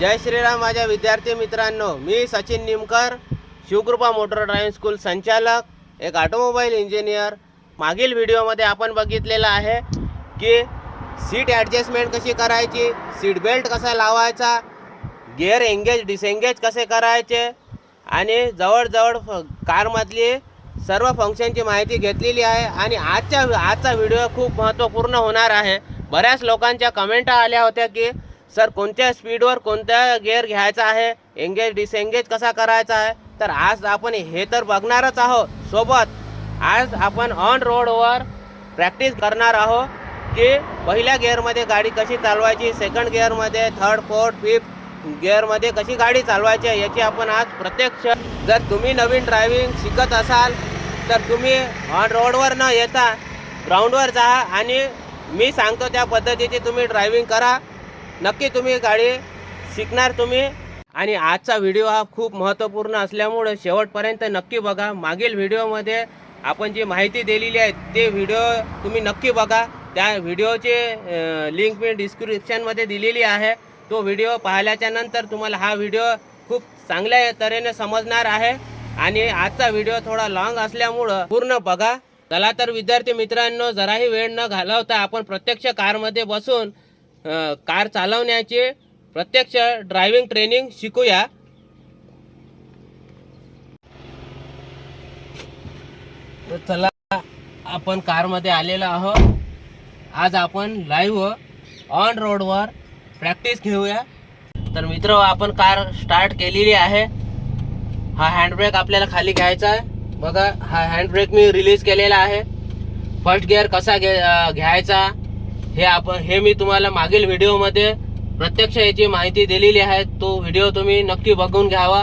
जय श्रीराम माझ्या विद्यार्थी मित्रांनो मी Sachin Nimkar Shivkrupa motor driving school संचालक एक ऑटोमोबाईल इंजिनियर. मागील व्हिडिओमध्ये आपण बघितलेलं आहे की सीट ॲडजस्टमेंट कशी करायची सीट बेल्ट कसा लावायचा गिअर एंगेज डिसेंगेज कसे करायचे आणि जवळजवळ फ- कारमधली सर्व फंक्शनची माहिती घेतलेली आहे. आणि आजच्या आजचा व्हिडिओ खूप महत्त्वपूर्ण होणार आहे. बऱ्याच लोकांच्या कमेंटा आल्या होत्या की सर कोणत्या स्पीडवर कोणत्या गेअर घ्यायचा आहे? एंगेज डिसएंगेज कसा करायचा आहे? तर आज आपण हे तर बघणारच आहोत. सोबत आज आपण ऑन रोडवर प्रॅक्टिस करणार आहोत की पहिल्या गिअरमध्ये गाडी कशी चालवायची सेकंड गिअरमध्ये थर्ड फोर्थ फिफ्थ गिअरमध्ये कशी गाडी चालवायची आहे याची आपण आज प्रत्यक्ष जर तुम्ही नवीन ड्रायव्हिंग शिकत असाल तर तुम्ही ऑन रोडवर न येता ग्राउंडवर जा आणि मी सांगतो त्या पद्धतीची तुम्ही ड्रायव्हिंग करा. नक्की तुम्ही गाडी शिकणार तुम्ही. आणि आजचा व्हिडिओ हा खूप महत्त्वपूर्ण असल्यामुळं शेवटपर्यंत नक्की बघा. मागील व्हिडिओमध्ये आपण जी माहिती दिलेली आहे ते व्हिडिओ तुम्ही नक्की बघा. त्या व्हिडिओचे लिंक मी डिस्क्रिप्शनमध्ये दिलेली आहे. तो व्हिडिओ पाहिल्याच्या नंतर तुम्हाला हा व्हिडिओ खूप चांगल्या तऱ्हेने समजणार आहे. आणि आजचा व्हिडिओ थोडा लॉंग असल्यामुळं पूर्ण बघा. चला तर विद्यार्थी मित्रांनो जराही वेळ न घालवता आपण प्रत्यक्ष कारमध्ये बसून कार चालवण्याचे प्रत्यक्ष ड्रायव्हिंग ट्रेनिंग शिकूया. तर चला आपण कारमध्ये आलेलो आहोत. आज आपण लाईव्ह ऑन रोडवर प्रॅक्टिस घेऊया. तर मित्र आपण कार स्टार्ट केलेली आहे. हा हँडब्रेक आपल्याला खाली घ्यायचा आहे. बघा हा हँडब्रेक मी रिलीज केलेला आहे. फर्स्ट गिअर कसा घे घ्यायचा? हे आपण हे मी तुम्हाला मागील व्हिडिओमध्ये प्रत्यक्ष याची माहिती दिलेली आहे. तो व्हिडिओ तुम्ही नक्की बघून घ्यावा.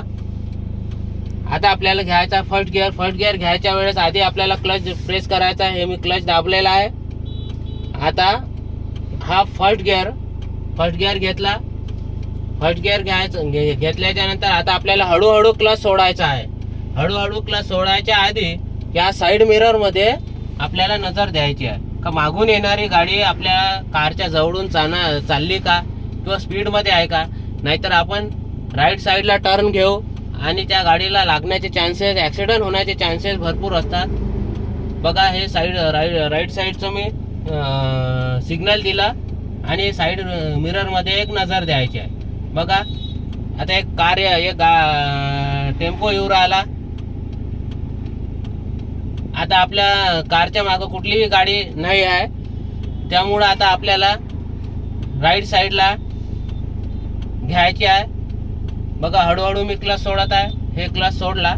आता आपल्याला घ्यायचा फर्स्ट गिअर फर्स्ट गिअर घ्यायच्या वेळेस आधी आपल्याला क्लच प्रेस करायचा आहे. हे मी क्लच दाबलेला आहे. आता हा फर्स्ट गिअर फर्स्ट गिअर घेतला. फर्स्ट गिअर घ्यायचं घे घेतल्याच्या नंतर आता आपल्याला हळूहळू क्लच सोडायचा आहे. हळूहळू क्लच सोडायच्या आधी या साईड मिररमध्ये आपल्याला नजर द्यायची आहे. का मागून येणारी गाडी आपल्या कारच्या जवळून चाना चालली का? किंवा स्पीडमध्ये आहे का? नाहीतर आपण राईट साईडला टर्न घेऊ आणि त्या गाडीला लागण्याचे चान्सेस ॲक्सिडेंट होण्याचे चान्सेस भरपूर असतात. बघा हे साईड राईट राईट साईडचं मी सिग्नल दिला आणि साईड मिररमध्ये एक नजर द्यायची आहे. बघा आता एक कार एक गा टेम्पो येऊ राहिला. आता आपल्या कारच्या मागं कुठलीही गाडी नाही आहे. त्यामुळं आता आपल्याला राईट साईडला घ्यायची आहे. बघा हळूहळू मी क्लास सोडत आहे. हे क्लास सोडला.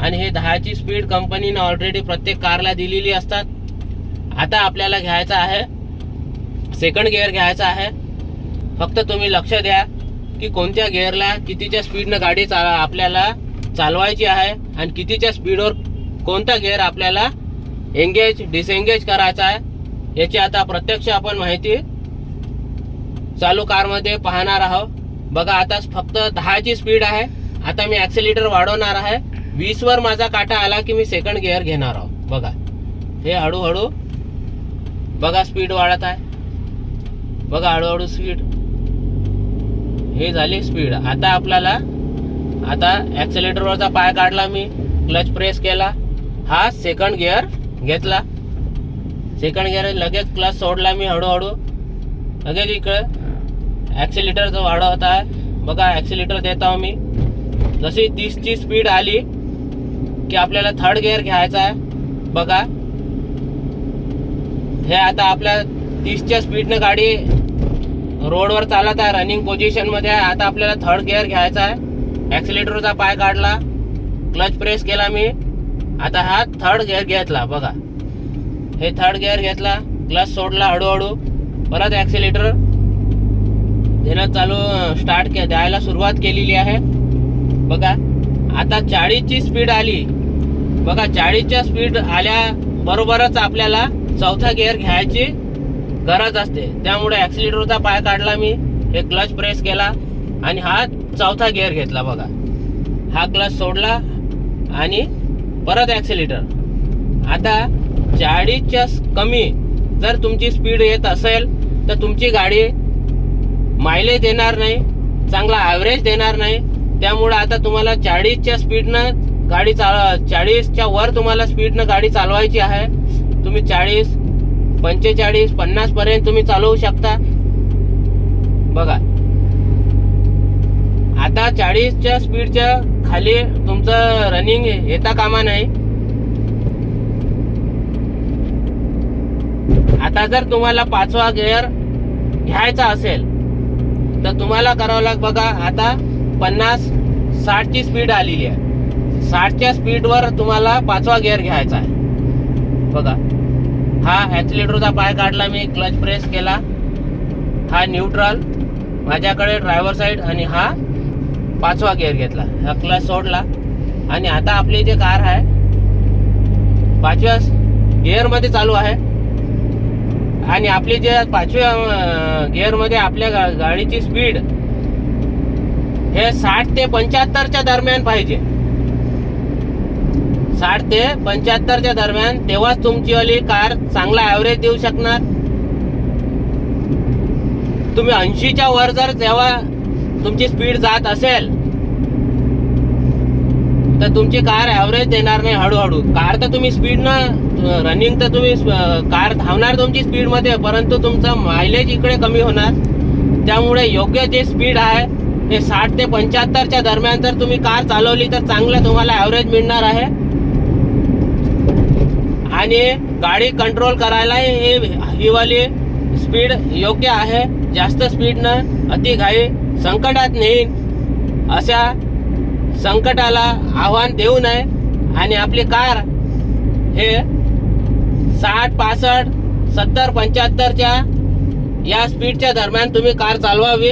आणि हे दहाची स्पीड कंपनीनं ऑलरेडी प्रत्येक कारला दिलेली असतात. आता आपल्याला घ्यायचं आहे. सेकंड गिअर घ्यायचा आहे. फक्त तुम्ही लक्ष द्या की कोणत्या गिअरला कितीच्या स्पीडनं गाडी चा आपल्याला चालवायची आहे आणि कितीच्या स्पीडवर कोणता गेअर आपल्याला एंगेज डिसएंगेज करायचा आहे याची आता प्रत्यक्ष आपण माहिती चालू कारमध्ये पाहणार आहोत. बघा आता फक्त दहाची स्पीड आहे. आता मी ॲक्सिलेटर वाढवणार आहे. वीसवर माझा काटा आला की मी सेकंड गिअर घेणार आहोत. बघा हे हळूहळू बघा स्पीड वाढत आहे. बघा हळूहळू स्पीड हे झाली स्पीड आता आपल्याला आता ॲक्सिलेटरवरचा पाय काढला मी. क्लच प्रेस केला. हा सेकंड गिअर घेतला. सेकंड गिअर लगेच क्लच सोडला मी हळूहळू. लगेच इकडं ॲक्सिलेटरचं वाढवत आहे बघा ॲक्सिलेटर देत आहो मी जशी तीसची स्पीड आली की आपल्याला थर्ड गिअर घ्यायचा आहे. बघा. हे आता आपल्या तीसच्या स्पीडनं गाडी रोडवर चालत आहे रनिंग पोझिशनमध्ये आहे. आता आपल्याला थर्ड गिअर घ्यायचा आहे. ॲक्सिलेटरचा पाय काढला. क्लच प्रेस केला मी. आता हा थर्ड गिअर घेतला बघा. हे थर्ड गिअर घेतला क्लच सोडला हळूहळू. परत ॲक्सिलेटर देणं चालू स्टार्ट के द्यायला सुरुवात केलेली आहे. बघा आता चाळीसची स्पीड आली. बघा चाळीसच्या स्पीड आल्याबरोबरच आपल्याला चौथा गिअर घ्यायची गरज असते. त्यामुळे ॲक्सिलेटरचा पाय काढला मी. हे क्लच प्रेस केला आणि हा चौथा गिअर घेतला बघा. हा क्लच सोडला आणि परत ॲक्सिलेटर आता चाळीसच्या कमी जर तुमची स्पीड येत असेल तर तुमची गाडी मायलेज देणार नाही चांगला ॲव्हरेज देणार नाही. त्यामुळे आता तुम्हाला चाळीसच्या स्पीडनं गाडी चाल चाळीसच्या वर तुम्हाला स्पीडनं गाडी चालवायची आहे. तुम्ही चाळीस पंचेचाळीस पन्नासपर्यंत तुम्ही चालवू शकता. बघा. आता चाळीसच्या स्पीडच्या खाली तुमचं रनिंग येता कामा नाही. आता जर तुम्हाला पाचवा गिअर घ्यायचा असेल तर तुम्हाला करावं लाग बघा आता पन्नास साठची स्पीड आलेली आहे. साठच्या स्पीडवर तुम्हाला पाचवा गिअर घ्यायचा आहे. बघा हा ॲक्सिलेटरचा पाय काढला मी क्लच प्रेस केला. हा न्यूट्रल माझ्याकडे ड्रायव्हर साईड आणि हा पाचवा गिअर घेतला. हा क्लच सोडला. आणि आता आपली जे कार आहे पाचव्या गिअरमध्ये चालू आहे. आणि आपली जे पाचव्या गिअरमध्ये आपल्या गा- गाडीची स्पीड हे साठ ते पंच्याहत्तरच्या दरम्यान पाहिजे. साठ ते पंच्याहत्तरच्या दरम्यान तेव्हाच तुमची वाली कार चांगला ॲव्हरेज देऊ शकणार. तुम्ही ऐंशीच्या वर जर जेव्हा तुमची स्पीड जात असेल तर तुमची कार ॲव्हरेज देणार नाही हळूहळू. कार तर तुम्ही स्पीडनं रनिंग तर तुम्ही कार धावणार तुमची स्पीडमध्ये परंतु तुमचा मायलेज इकडे कमी होणार. त्यामुळे योग्य जे स्पीड आहे हे साठ ते पंच्याहत्तरच्या दरम्यान जर तुम्ही कार चालवली तर चांगलं तुम्हाला ॲव्हरेज मिळणार आहे. आणि गाडी कंट्रोल करायला हे ही वाली स्पीड योग्य आहे. जास्त स्पीडनं अति घाई संकटात नेईन. अशा संकटाला आव्हान देऊ नये. आणि आपली कार हे साठ पासष्ट सत्तर पंच्याहत्तरच्या या स्पीडच्या दरम्यान तुम्ही कार चालवावी.